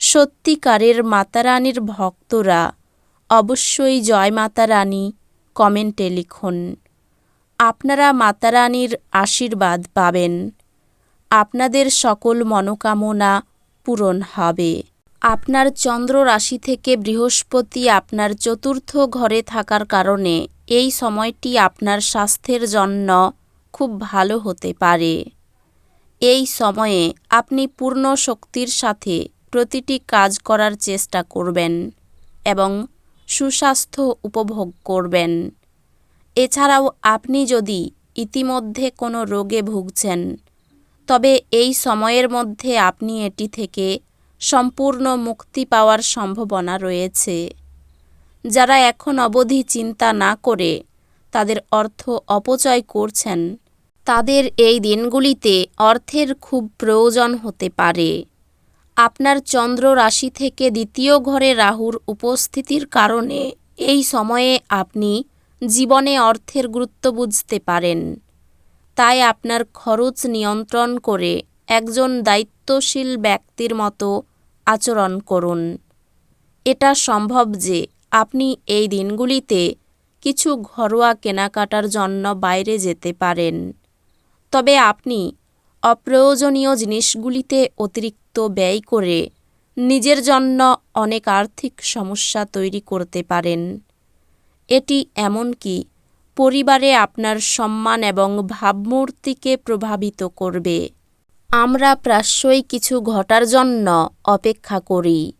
সত্যিকারের মাতারানীর ভক্তরা অবশ্যই জয় মাতা রানী কমেন্টে লিখুন। আপনারা মাতারানীর আশীর্বাদ পাবেন। আপনাদের সকল মনোকামনা পূরণ হবে। আপনার চন্দ্র রাশি থেকে বৃহস্পতি আপনার চতুর্থ ঘরে থাকার কারণে এই সময়টি আপনার স্বাস্থ্যের জন্য খুব ভালো হতে পারে। এই সময়ে আপনি পূর্ণ শক্তির সাথে প্রতিটি কাজ করার চেষ্টা করবেন এবং সুস্বাস্থ্য উপভোগ করবেন। এছাড়াও আপনি যদি ইতিমধ্যে কোনো রোগে ভুগছেন, তবে এই সময়ের মধ্যে আপনি এটি থেকে সম্পূর্ণ মুক্তি পাওয়ার সম্ভাবনা রয়েছে। যারা এখন অবধি চিন্তা না করে তাদের অর্থ অপচয় করছেন, তাদের এই দিনগুলিতে অর্থের খুব প্রয়োজন হতে পারে। আপনার চন্দ্র রাশি থেকে দ্বিতীয় ঘরে রাহুর উপস্থিতির কারণে এই সময়ে আপনি জীবনে অর্থের গুরুত্ব বুঝতে পারেন। তাই আপনার খরচ নিয়ন্ত্রণ করে একজন দায়িত্বশীল ব্যক্তির মতো আচরণ করুন। এটা সম্ভব যে আপনি এই দিনগুলিতে কিছু ঘরোয়া কেনাকাটার জন্য বাইরে যেতে পারেন। তবে আপনি অপ্রয়োজনীয় জিনিসগুলিতে অতিরিক্ত ব্যয় করে নিজের জন্য অনেক আর্থিক সমস্যা তৈরি করতে পারেন। এটি এমনকি পরিবারে আপনার সম্মান এবং ভাবমূর্তিকে প্রভাবিত করবে। আমরা প্রায়শই কিছু ঘটার জন্য অপেক্ষা করি।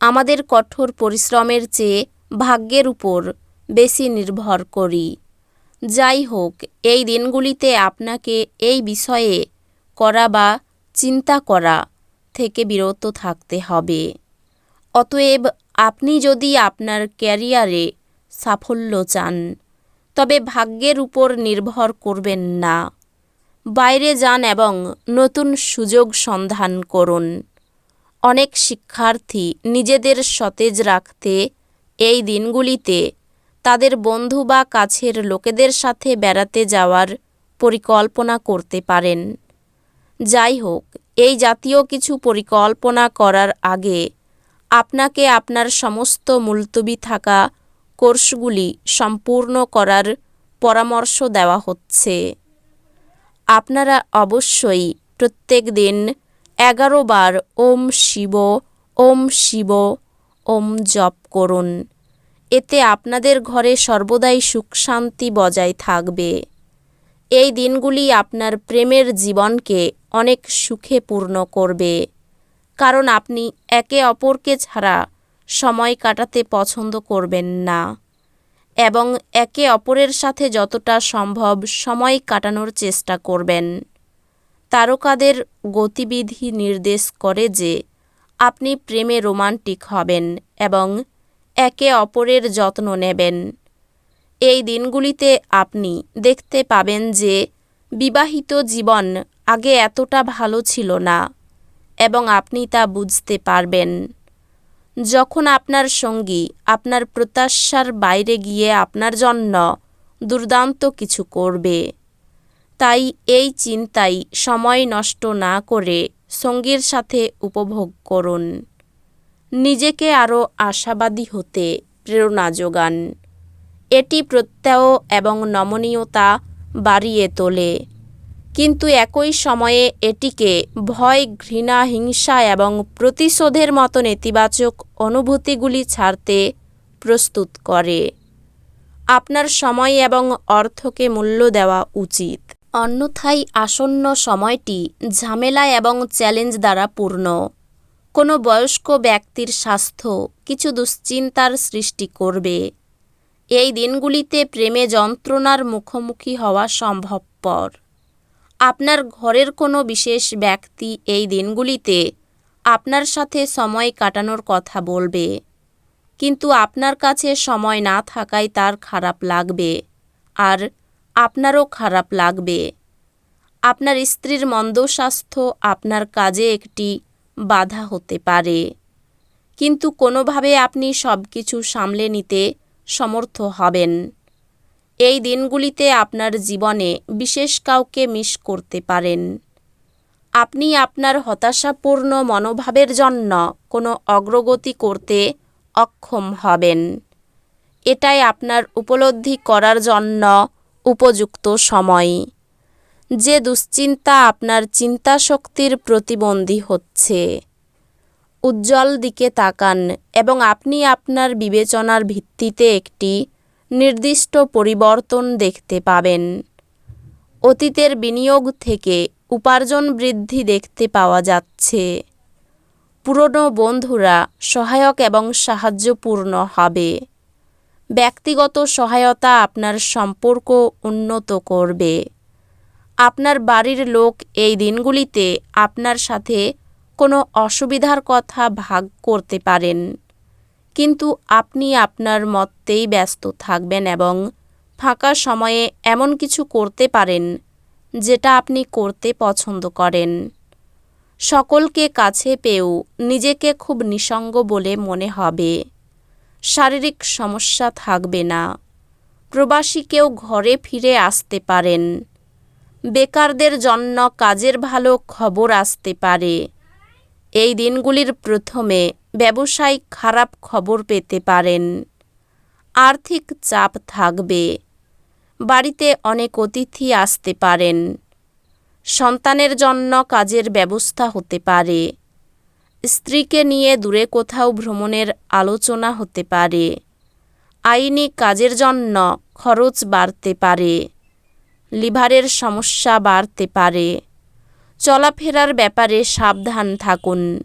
আমাদের কঠোর পরিশ্রমের চেয়ে ভাগ্যের উপর বেশি নির্ভর করি। যাই হোক, এই দিনগুলিতে আপনাকে এই বিষয়ে করা বা চিন্তা করা থেকে বিরত থাকতে হবে। অতএব আপনি যদি আপনার ক্যারিয়ারে সাফল্য চান, তবে ভাগ্যের উপর নির্ভর করবেন না। বাইরে যান এবং নতুন সুযোগ সন্ধান করুন। অনেক শিক্ষার্থী নিজেদের সতেজ রাখতে এই দিনগুলিতে তাদের বন্ধু বা কাছের লোকেদের সাথে বেড়াতে যাওয়ার পরিকল্পনা করতে পারেন। যাই হোক এই জাতীয় কিছু পরিকল্পনা করার আগে আপনাকে আপনার সমস্ত মুলতবি থাকা কোর্সগুলি সম্পূর্ণ করার পরামর্শ দেওয়া হচ্ছে। আপনারা অবশ্যই প্রত্যেক দিন এগারো বার ওম শিব ওম শিব, ওম জপ করুন। এতে আপনাদের ঘরে সর্বদাই সুখ শান্তি বজায় থাকবে। এই দিনগুলি আপনার প্রেমের জীবনকে অনেক সুখে পূর্ণ করবে। কারণ আপনি একে অপরকে ছাড়া সময় কাটাতে পছন্দ করবেন না। এবং একে অপরের সাথে যতটা সম্ভব সময় কাটানোর চেষ্টা করবেন। তারকাদের গতিবিধি নির্দেশ করে যে, আপনি প্রেমে রোমান্টিক হবেন এবং একে অপরের যত্ন নেবেন। এই দিনগুলিতে আপনি দেখতে পাবেন যে, বিবাহিত জীবন আগে এতটা ভালো ছিল না এবং আপনি তা বুঝতে পারবেন। যখন আপনার সঙ্গী আপনার প্রত্যাশার বাইরে গিয়ে আপনার জন্য দুর্দান্ত কিছু করবে, তাই এই চিন্তায় সময় নষ্ট না করে সঙ্গীর সাথে উপভোগ করুন। নিজেকে আরও আশাবাদী হতে প্রেরণা যোগান। এটি প্রত্যয় এবং নমনীয়তা বাড়িয়ে তোলে। কিন্তু একই সময়ে এটিকে ভয়, ঘৃণা, হিংসা এবং প্রতিশোধের মতো নেতিবাচক অনুভূতিগুলি ছাড়তে প্রস্তুত করে। আপনার সময় এবং অর্থকে মূল্য দেওয়া উচিত। অন্যথায় আসন্ন সময়টি ঝামেলা এবং চ্যালেঞ্জ দ্বারা পূর্ণ। কোনো বয়স্ক ব্যক্তির স্বাস্থ্য কিছু দুশ্চিন্তার সৃষ্টি করবে। এই দিনগুলিতে প্রেমে যন্ত্রণার মুখোমুখি হওয়া সম্ভবপর। আপনার ঘরের কোনো বিশেষ ব্যক্তি এই দিনগুলিতে আপনার সাথে সময় কাটানোর কথা বলবে। কিন্তু আপনার কাছে সময় না থাকায় তার খারাপ লাগবে আর আপনারও খারাপ লাগবে। আপনার স্ত্রীর মন্দ স্বাস্থ্য আপনার কাজে একটি বাধা হতে পারে। কিন্তু কোনোভাবে আপনি সব কিছু সামলে নিতে সমর্থ হবেন। এই দিনগুলিতে আপনার জীবনে বিশেষ কাউকে মিস করতে পারেন। আপনি আপনার হতাশাপূর্ণ মনোভাবের জন্য কোনো অগ্রগতি করতে অক্ষম হবেন। এটাই আপনার উপলব্ধি করার জন্য উপযুক্ত সময়। যে দুশ্চিন্তা আপনার চিন্তাশক্তির প্রতিবন্ধী হচ্ছে। উজ্জ্বল দিকে তাকান এবং আপনি আপনার বিবেচনার ভিত্তিতে একটি নির্দিষ্ট পরিবর্তন দেখতে পাবেন। অতীতের বিনিয়োগ থেকে উপার্জন বৃদ্ধি দেখতে পাওয়া যাচ্ছে। পুরনো বন্ধুরা সহায়ক এবং সাহায্যপূর্ণ হবে। ব্যক্তিগত সহায়তা আপনার সম্পর্ক উন্নত করবে। আপনার বাড়ির লোক এই দিনগুলিতে আপনার সাথে কোনো অসুবিধার কথা ভাগ করতে পারেন। কিন্তু আপনি আপনার মতেই ব্যস্ত থাকবেন এবং ফাঁকা সময়ে এমন কিছু করতে পারেন যেটা আপনি করতে পছন্দ করেন। সকলকে কাছে পেয়েও নিজেকে খুব নিসঙ্গ বলে মনে হবে। শারীরিক সমস্যা থাকবে না। প্রবাসী কেউ ঘরে ফিরে আসতে পারেন। বেকারদের জন্য কাজের ভালো খবর আসতে পারে। এই দিনগুলির প্রথমে ব্যবসায়িক খারাপ খবর পেতে পারেন। আর্থিক চাপ থাকবে। বাড়িতে অনেক অতিথি আসতে পারেন। সন্তানের জন্য কাজের ব্যবস্থা হতে পারে। স্ত্রীকে নিয়ে দূরে কোথাও ভ্রমণের আলোচনা হতে পারে। আইনি কাজের জন্য খরচ বাড়তে পারে। লিভারের সমস্যা বাড়তে পারে। চলাফেরার ব্যাপারে সাবধান থাকুন।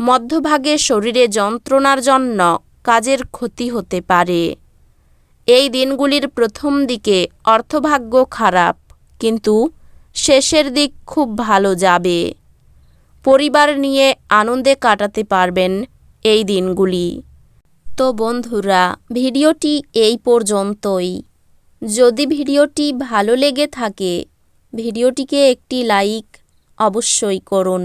মধ্যভাগে শরীরে যন্ত্রণার জন্য কাজের ক্ষতি হতে পারে। এই দিনগুলির প্রথম দিকে অর্থভাগ্য খারাপ, কিন্তু শেষের দিক খুব ভালো যাবে। পরিবার নিয়ে আনন্দে কাটাতে পারবেন এই দিনগুলি। তো বন্ধুরা, ভিডিওটি এই পর্যন্তই। যদি ভিডিওটি ভালো লেগে থাকে, ভিডিওটিকে একটি লাইক অবশ্যই করুন।